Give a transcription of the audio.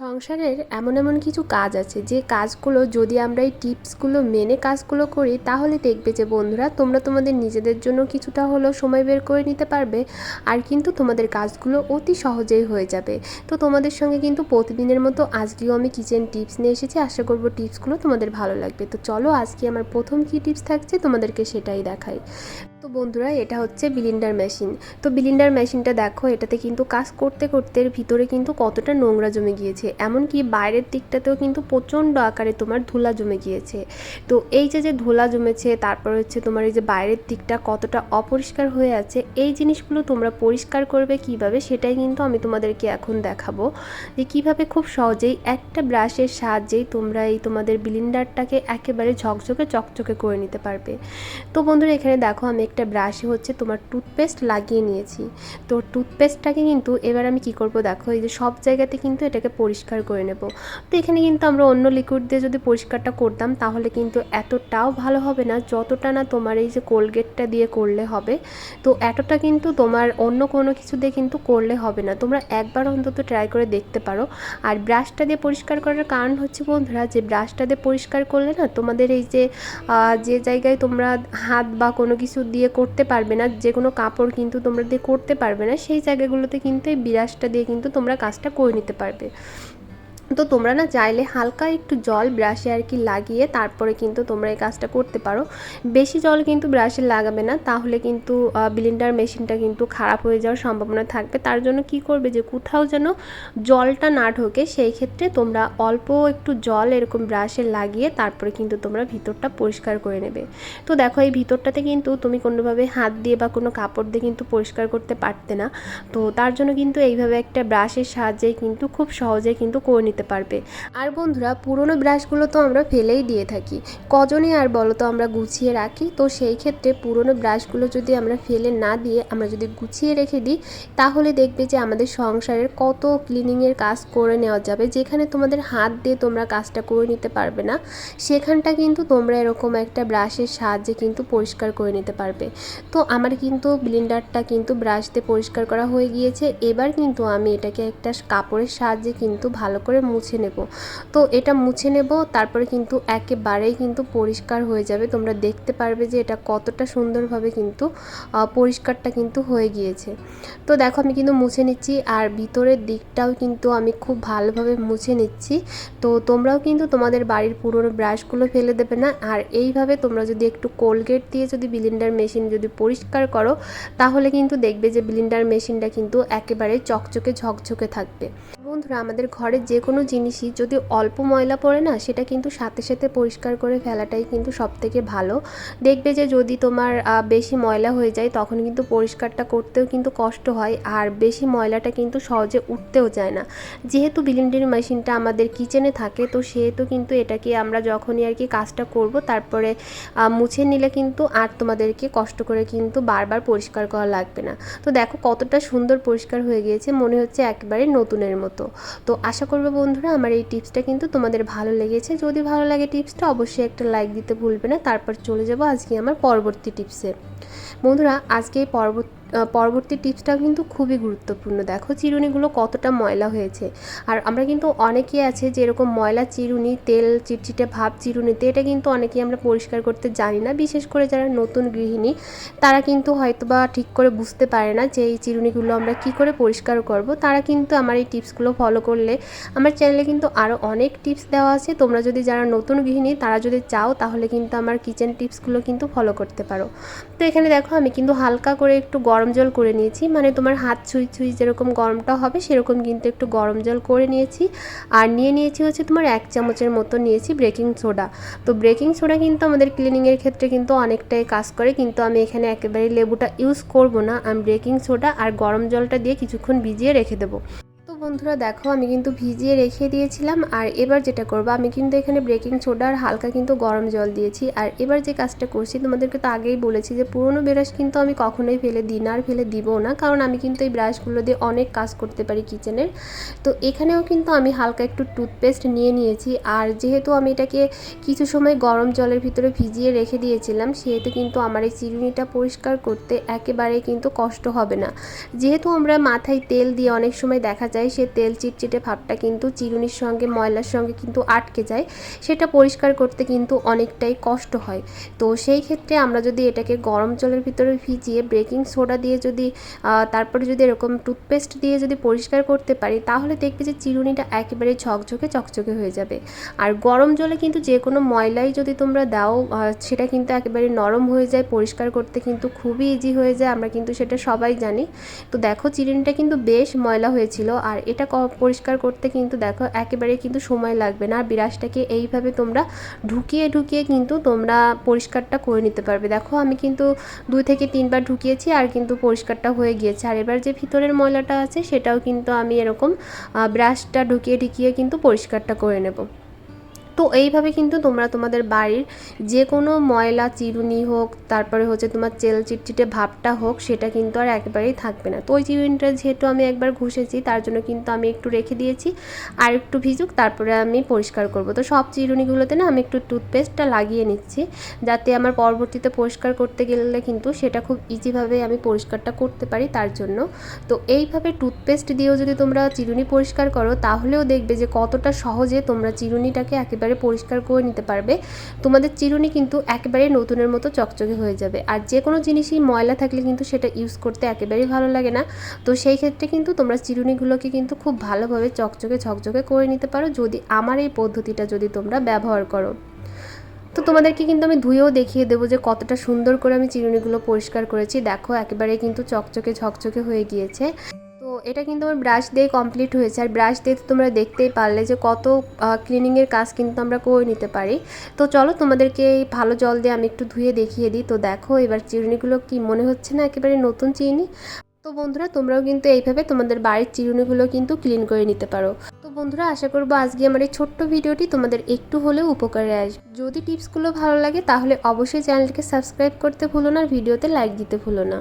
সংসারের এমন এমন কিছু কাজ আছে, যে কাজগুলো যদি আমরা এই টিপসগুলো মেনে কাজগুলো করি, তাহলে দেখবে যে বন্ধুরা, তোমরা তোমাদের নিজেদের জন্য কিছুটা হলেও সময় বের করে নিতে পারবে, আর কিন্তু তোমাদের কাজগুলো অতি সহজেই হয়ে যাবে। তো তোমাদের সঙ্গে কিন্তু প্রতিদিনের মতো আজকেও আমি কিচেন টিপস নিয়ে এসেছি, আশা করব টিপসগুলো তোমাদের ভালো লাগবে। তো চলো আজকে আমার প্রথম কী টিপস থাকছে তোমাদেরকে সেটাই দেখাই। তো বন্ধুরা, এটা হচ্ছে বিলিন্ডার মেশিন তো বিলিন্ডার মেশিনটা দেখো, এটাতে কিন্তু কাজ করতে করতে ভিতরে কিন্তু কতটা নোংরা জমে গিয়েছে। এমনকি বাইরের দিকটাতেও কিন্তু প্রচণ্ড আকারে তোমার ধুলা জমে গিয়েছে। তো এই যে যে ধুলা জমেছে, তারপর হচ্ছে তোমার এই যে বাইরের দিকটা কতটা অপরিষ্কার হয়ে আছে, এই জিনিসগুলো তোমরা পরিষ্কার করবে কীভাবে, সেটাই কিন্তু আমি তোমাদেরকে এখন দেখাবো। যে কীভাবে খুব সহজেই একটা ব্রাশের সাহায্যেই তোমরা এই তোমাদের বিলিন্ডারটাকে একেবারে ঝকঝকে চকচকে করে নিতে পারবে। তো বন্ধুরা, এখানে দেখো আমি একটা ব্রাশে হচ্ছে তোমার টুথপেস্ট লাগিয়ে নিয়েছি। তো টুথপেস্টটাকে কিন্তু এবার আমি কি করব দেখো, এই যে সব জায়গাতে কিন্তু এটাকে পরিষ্কার করে নেব। তো এখানে কিন্তু আমরা অন্য লিকুইড দিয়ে যদি পরিষ্কারটা করতাম, তাহলে কিন্তু এতটাও ভালো হবে না, যতটা না তোমার এই যে কোলগেটটা দিয়ে করলে হবে। তো এতটা কিন্তু তোমার অন্য কোনো কিছু দিয়ে কিন্তু করলে হবে না। তোমরা একবার অন্তত ট্রাই করে দেখতে পারো। আর ব্রাশটা দিয়ে পরিষ্কার করার কারণ হচ্ছে বন্ধুরা, যে ব্রাশটা দিয়ে পরিষ্কার করলে না তোমাদের এই যে যে জায়গায় তোমরা হাত বা কোনো কিছু দিয়ে করতে পারবে না, যে কোনো কাপড় কিন্তু তোমরা দিয়ে করতে পারবে না, সেই জায়গাগুলোতে কিন্তু এই বিরাজটা দিয়ে কিন্তু তোমরা কাজটা করে নিতে পারবে। তো তোমরা না চাইলে হালকা একটু জল ব্রাশে আর কি লাগিয়ে তারপরে কিন্তু তোমরা এই কাজটা করতে পারো। বেশি জল কিন্তু ব্রাশে লাগাবে না, তাহলে কিন্তু ব্লিন্ডার মেশিনটা কিন্তু খারাপ হয়ে যাওয়ার সম্ভাবনা থাকবে। তার জন্য কি করবে যে, কোথাও যেন জলটা না ঢোকে, সেই ক্ষেত্রে তোমরা অল্প একটু জল এরকম ব্রাশে লাগিয়ে তারপরে কিন্তু তোমরা ভিতরটা পরিষ্কার করে নেবে। তো দেখো, এই ভিতরটাতে কিন্তু তুমি কোনোভাবে হাত দিয়ে বা কোনো কাপড় দিয়ে কিন্তু পরিষ্কার করতে পারতে না। তো তার জন্য কিন্তু এইভাবে একটা ব্রাশের সাহায্যে কিন্তু খুব সহজে কিন্তু করে নিতে পারবে। আর বন্ধুরা, পুরনো ব্রাশগুলো তো আমরা ফেলেই দিয়ে থাকি। কজনই আর বলো তো আমরা গুছিয়ে রাখি? তো সেই ক্ষেত্রে পুরনো ব্রাশগুলো যদি আমরা ফেলে না দিয়ে আমরা যদি গুছিয়ে রেখে দিই, তাহলে দেখবে যে আমাদের সংসারের কত ক্লিনিংয়ের কাজ করে নেওয়া যাবে। যেখানে তোমাদের হাত দিয়ে তোমরা কাজটা করে নিতে পারবে না, সেখানটা কিন্তু তোমরা এরকম একটা ব্রাশের সাহায্যে কিন্তু পরিষ্কার করে নিতে পারবে। তো আমার কিন্তু ব্লিন্ডারটা কিন্তু ব্রাশ দিয়ে পরিষ্কার করা হয়ে গিয়েছে। এবার কিন্তু আমি এটাকে একটা কাপড়ের সাহায্যে কিন্তু ভালো করে মুছে নেব। তো এটা মুছে নেব, তারপরে কিন্তু একেবারেই কিন্তু পরিষ্কার হয়ে যাবে। তোমরা দেখতে পারবে যে এটা কতটা সুন্দরভাবে কিন্তু পরিষ্কারটা কিন্তু হয়ে গিয়েছে। তো দেখো আমি কিন্তু মুছে নিচ্ছি, আর ভিতরের দিকটাও কিন্তু আমি খুব ভালোভাবে মুছে নিচ্ছি। তো তোমরাও কিন্তু তোমাদের বাড়ির পুরনো ব্রাশগুলো ফেলে দেবে না। আর এইভাবে তোমরা যদি একটু কোলগেট দিয়ে যদি বিলিন্ডার মেশিন যদি পরিষ্কার করো, তাহলে কিন্তু দেখবে যে বিলিন্ডার মেশিনটা কিন্তু একেবারে চকচকে ঝকঝকে থাকবে। বন্ধুরা, আমাদের ঘরের যে কোনো জিনিসই যদি অল্প ময়লা পড়ে না, সেটা কিন্তু সাথে সাথে পরিষ্কার করে ফেলাটাই কিন্তু সব থেকে ভালো। দেখবে যে যদি তোমার বেশি ময়লা হয়ে যায়, তখন কিন্তু পরিষ্কারটা করতেও কিন্তু কষ্ট হয়, আর বেশি ময়লাটা কিন্তু সহজে উঠতেও যায় না। যেহেতু বিলিন্ডার মেশিনটা আমাদের কিচেনে থাকে, তো সেহেতু কিন্তু এটাকে আমরা যখনই আর কি কাজটা করব, তারপরে মুছে নিলে কিন্তু আর তোমাদেরকে কষ্ট করে কিন্তু বারবার পরিষ্কার করা লাগবে না। তো দেখো কতটা সুন্দর পরিষ্কার হয়ে গিয়েছে, মনে হচ্ছে একেবারে নতুনের মতো। তো আশা করব বন্ধুরা আমার এই টিপসটা কিন্তু তোমাদের ভালো লেগেছে। যদি ভালো লাগে টিপসটা অবশ্যই একটা লাইক দিতে ভুলবে না। তারপর চলে যাব আজকে আমার পরবর্তী টিপসে। বন্ধুরা, আজকে এই পরবর্তী পরবর্তী টিপসটাও কিন্তু খুবই গুরুত্বপূর্ণ। দেখো চিরুনিগুলো কতটা ময়লা হয়েছে। আর আমরা কিন্তু অনেকেই আছে যে এরকম ময়লা চিরুনি, তেল, চিটচিটে ভাব চিরুনিতে, এটা কিন্তু অনেকেই আমরা পরিষ্কার করতে জানি না। বিশেষ করে যারা নতুন গৃহিণী, তারা কিন্তু হয়তো বা ঠিক করে বুঝতে পারে না যে এই চিরুনিগুলো আমরা কি করে পরিষ্কার করব। তারা কিন্তু আমার এই টিপসগুলো ফলো করলে আমার চ্যানেলে কিন্তু আরও অনেক টিপস দেওয়া আছে। তোমরা যদি যারা নতুন গৃহিণী, তারা যদি চাও, তাহলে কিন্তু আমার কিচেন টিপসগুলো কিন্তু ফলো করতে পারো। তো এখানে দেখো, আমি কিন্তু হালকা করে একটু গরম জল করে নিয়েছি। মানে তোমার হাত ছুঁই ছুঁই যেরকম গরমটা হবে, সেরকম কিন্তু একটু গরম জল করে নিয়েছি। আর নিয়ে নিয়েছি হচ্ছে তোমার এক চামচের মতো নিয়েছি ব্রেকিং সোডা। তো ব্রেকিং সোডা কিন্তু আমাদের ক্লিনিংয়ের ক্ষেত্রে কিন্তু অনেকটাই কাজ করে। কিন্তু আমি এখানে একেবারে লেবুটা ইউজ করব না। আমি ব্রেকিং সোডা আর গরম জলটা দিয়ে কিছুক্ষণ ভিজিয়ে রেখে দেবো। বন্ধুরা, দেখো আমি কিন্তু ভিজিয়ে রেখে দিয়েছিলাম, আর এবার যেটা করব, আমি কিন্তু এখানে বেকিং সোডা আর হালকা কিন্তু গরম জল দিয়েছি। আর এবার যে কাজটা করছি, তোমাদেরকে তো আগেই বলেছি যে পুরনো ব্রাশ কিন্তু আমি কখনোই ফেলে দিই না, আর ফেলে দিবও না, কারণ আমি কিন্তু এই ব্রাশগুলো দিয়ে অনেক কাজ করতে পারি কিচেনের তো এখানেও কিন্তু আমি হালকা একটু টুথপেস্ট নিয়ে নিয়েছি, আর যেহেতু আমি এটাকে কিছু সময় গরম জলের ভিতরে ভিজিয়ে রেখে দিয়েছিলাম, সেহেতু কিন্তু আমার এই চিরুনিটা পরিষ্কার করতে একেবারে কিন্তু কষ্ট হবে না। যেহেতু আমরা মাথায় তেল দিয়ে অনেক সময় দেখা যায়, সে তেল চিটচিটে ভাবটা কিন্তু চিরুনির সঙ্গে, ময়লার সঙ্গে কিন্তু আটকে যায়। সেটা পরিষ্কার করতে কিন্তু অনেকটাই কষ্ট হয়। তো সেই ক্ষেত্রে আমরা যদি এটাকে গরম জলের ভিতরে ভিজিয়ে বেকিং সোডা দিয়ে যদি তারপরে যদি এরকম টুথপেস্ট দিয়ে যদি পরিষ্কার করতে পারি, তাহলে দেখবে যে চিরুনিটা একেবারে ঝকঝকে, চকচকে হয়ে যাবে। আর গরম জলে কিন্তু যে কোনো ময়লাই যদি তোমরা দাও সেটা কিন্তু একেবারে নরম হয়ে যায়, পরিষ্কার করতে কিন্তু খুবই ইজি হয়ে যায়, আমরা কিন্তু সেটা সবাই জানি। তো দেখো, চিরুনিটা কিন্তু বেশ ময়লা হয়েছিল, আর এটা পরিষ্কার করতে কিন্তু দেখো একেবারে কিন্তু সময় লাগবে না। আর বিরাজটাকে এইভাবে তোমরা ঢুকিয়ে ঢুকিয়ে কিন্তু তোমরা পরিষ্কারটা করে নিতে পারবে। দেখো আমি কিন্তু দুই থেকে তিনবার ঢুকিয়েছি আর কিন্তু পরিষ্কারটা হয়ে গিয়েছে। আর এবার যে ভিতরের ময়লাটা আছে সেটাও কিন্তু আমি এরকম ব্রাশটা ঢুকিয়ে ঢুকিয়ে কিন্তু পরিষ্কারটা করে নেব। তো এইভাবে কিন্তু তোমরা তোমাদের বাড়ির যে কোনো ময়লা, চিরুনি হোক, তারপরে হচ্ছে তোমার চেল চিটচিটে ভাবটা হোক, সেটা কিন্তু আর একেবারেই থাকবে না। তো ওই চিরুনিটা যেহেতু আমি একবার ঘষেছি, তার জন্য কিন্তু আমি একটু রেখে দিয়েছি, আর একটু ভিজুক, তারপরে আমি পরিষ্কার করব। তো সব চিরুনিগুলোতে না আমি একটু টুথপেস্টটা লাগিয়ে নিচ্ছি, যাতে আমার পরবর্তীতে পরিষ্কার করতে গেলে কিন্তু সেটা খুব ইজিভাবে আমি পরিষ্কারটা করতে পারি তার জন্য। তো এইভাবে টুথপেস্ট দিয়েও যদি তোমরা চিরুনি পরিষ্কার করো, তাহলেও দেখবে যে কতটা সহজে তোমরা চিরুনিটাকে একেবারে একেবারে পরিষ্কার করে নিতে পারবে, তোমাদের চিরুনি কিন্তু একেবারে নতুনের মতো চকচকে হয়ে যাবে। আর যে কোনো জিনিসই ময়লা থাকলে কিন্তু সেটা ইউজ করতে একেবারেই ভালো লাগে না। তো সেই ক্ষেত্রে কিন্তু তোমরা চিরুনিগুলোকে কিন্তু খুব ভালোভাবে চকচকে ঝকঝকে করে নিতে পারো যদি আমার এই পদ্ধতিটা যদি তোমরা ব্যবহার করো। তো তোমাদেরকে কিন্তু আমি ধুয়েও দেখিয়ে দেবো যে কতটা সুন্দর করে আমি চিরুনিগুলো পরিষ্কার করেছি। দেখো একেবারে কিন্তু চকচকে ঝকঝকে হয়ে গিয়েছে। এটা কিন্তু আমার ব্রাশ দিয়ে কমপ্লিট হয়েছে। আর ব্রাশ দিয়ে তো তোমরা দেখতেই পারলে যে কত ক্লিনিংয়ের কাজ কিন্তু আমরা করে নিতে পারি। তো চলো তোমাদেরকে এই ভালো জল দিয়ে আমি একটু ধুয়ে দেখিয়ে দিই। তো দেখো এবার চিরুনিগুলো কি মনে হচ্ছে না একেবারে নতুন চিনি তো বন্ধুরা, তোমরাও কিন্তু এইভাবে তোমাদের বাড়ির চিরুনিগুলো কিন্তু ক্লিন করে নিতে পারো। তো বন্ধুরা, আশা করব আজকে আমার এই ছোট্ট ভিডিওটি তোমাদের একটু হলেও উপকারে আসবে। যদি টিপসগুলো ভালো লাগে, তাহলে অবশ্যই চ্যানেলটিকে সাবস্ক্রাইব করতে ভুলো না আর ভিডিওতে লাইক দিতে ভুলো না।